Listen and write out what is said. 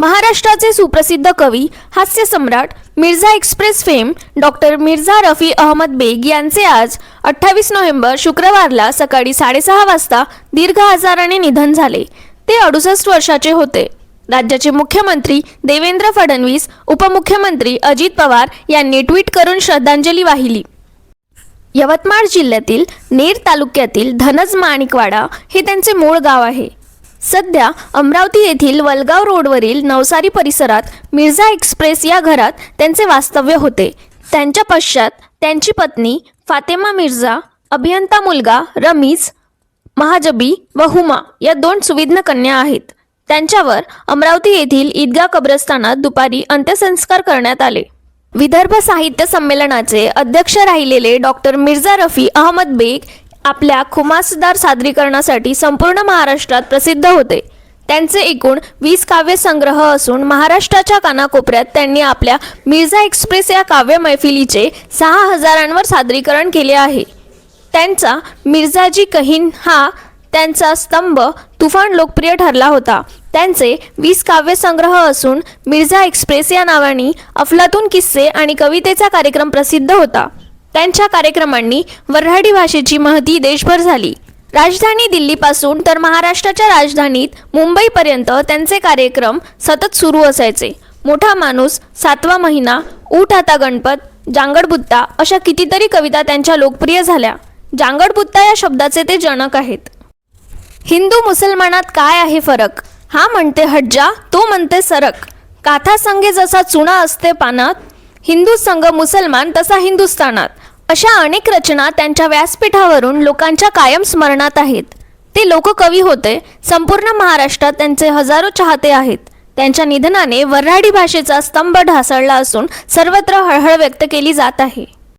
महाराष्ट्राचे सुप्रसिद्ध कवी हास्य सम्राट Mirza express fame doctor Mirza Rafi Ahmad Beg यांचे आज अठ्ठावीस नोव्हेंबर शुक्रवारला सकाळी साडेसहा वाजता दीर्घ आजाराने निधन झाले. ते अडुसष्ट वर्षाचे होते. राज्याचे मुख्यमंत्री देवेंद्र फडणवीस उपमुख्यमंत्री अजित पवार यांनी ट्विट करून श्रद्धांजली वाहिली. यवतमाळ जिल्ह्यातील नेर तालुक्यातील धनज माणिकवाडा हे त्यांचे मूळ गाव आहे. सध्या अमरावती येथील वलगाव रोडवरील नवसारी परिसरात मिर्झा एक्सप्रेस या घरात त्यांचे वास्तव्य होते. त्यांच्या पश्चात त्यांची पत्नी फातेमा मिर्झा अभियंता मुलगा रमीज महाजबी व हुमा या दोन सुविध्न कन्या आहेत. त्यांच्यावर अमरावती येथील ईदगा कब्रस्तानात दुपारी अंत्यसंस्कार करण्यात आले. विदर्भ साहित्य संमेलनाचे अध्यक्ष राहिलेले डॉक्टर मिर्झा रफी अहमद बेग आपल्या खुमासदार सादरीकरणासाठी संपूर्ण महाराष्ट्रात प्रसिद्ध होते. त्यांचे एकूण वीस काव्यसंग्रह असून महाराष्ट्राच्या कानाकोपऱ्यात त्यांनी आपल्या मिर्झा एक्सप्रेस या काव्य मैफिलीचे सहा हजारांवर सादरीकरण केले आहे. त्यांचा मिर्झाजी कहीन हा त्यांचा स्तंभ तुफान लोकप्रिय ठरला होता. त्यांचे वीस काव्यसंग्रह असून मिर्झा एक्सप्रेस या नावाने अफलातून किस्से आणि कवितेचा कार्यक्रम प्रसिद्ध होता. त्यांच्या कार्यक्रमांनी वऱ्हाडी भाषेची महती देशभर झाली. राजधानी दिल्लीपासून तर महाराष्ट्राच्या राजधानीत मुंबईपर्यंत त्यांचे कार्यक्रम सतत सुरू असायचे. मोठा माणूस सातवा महिना ऊठ आता गणपत जांगडबुत्ता अशा कितीतरी कविता त्यांच्या लोकप्रिय झाल्या. जांगडबुत्ता या शब्दाचे ते जनक आहेत. हिंदू मुसलमानात काय आहे फरक? हा म्हणते हज्जा तो म्हणते सरक. काथा संगे जसा चुना असते पानात हिंदू संघ मुसलमान तसा हिंदुस्थानात. अशा अनेक रचना त्यांच्या व्यासपीठावरून लोकांच्या कायम स्मरणात आहेत. ते लोककवी होते संपूर्ण महाराष्ट्रात त्यांचे हजारो चाहते आहेत. त्यांच्या निधनाने वऱ्हाडी भाषेचा स्तंभ ढासळला असून सर्वत्र हळहळ व्यक्त केली जात आहे.